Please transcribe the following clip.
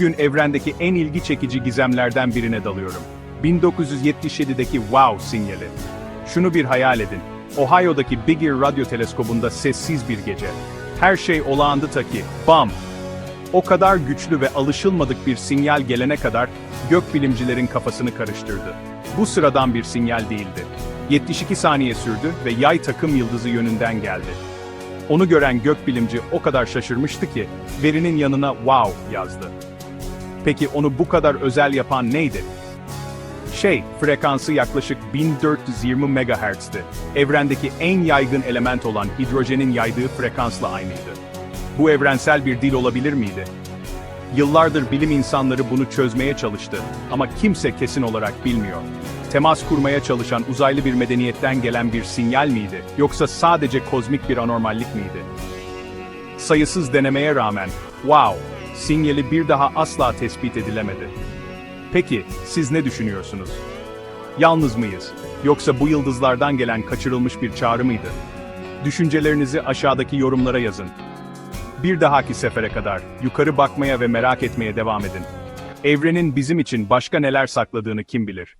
Bugün evrendeki en ilgi çekici gizemlerden birine dalıyorum. 1977'deki WOW sinyali. Şunu bir hayal edin. Ohio'daki Big Ear radyo teleskobunda sessiz bir gece. Her şey olağandı ta ki, bam! O kadar güçlü ve alışılmadık bir sinyal gelene kadar gökbilimcilerin kafasını karıştırdı. Bu sıradan bir sinyal değildi. 72 saniye sürdü ve yay takım yıldızı yönünden geldi. Onu gören gökbilimci o kadar şaşırmıştı ki verinin yanına wow yazdı. Peki onu bu kadar özel yapan neydi? Şey, frekansı yaklaşık 1420 MHz'ti. Evrendeki en yaygın element olan hidrojenin yaydığı frekansla aynıydı. Bu evrensel bir dil olabilir miydi? Yıllardır bilim insanları bunu çözmeye çalıştı ama kimse kesin olarak bilmiyor. Temas kurmaya çalışan uzaylı bir medeniyetten gelen bir sinyal miydi yoksa sadece kozmik bir anormallik miydi? Sayısız denemeye rağmen, wow, sinyali bir daha asla tespit edilemedi. Peki, siz ne düşünüyorsunuz? Yalnız mıyız? Yoksa bu yıldızlardan gelen kaçırılmış bir çağrı mıydı? Düşüncelerinizi aşağıdaki yorumlara yazın. Bir dahaki sefere kadar yukarı bakmaya ve merak etmeye devam edin. Evrenin bizim için başka neler sakladığını kim bilir?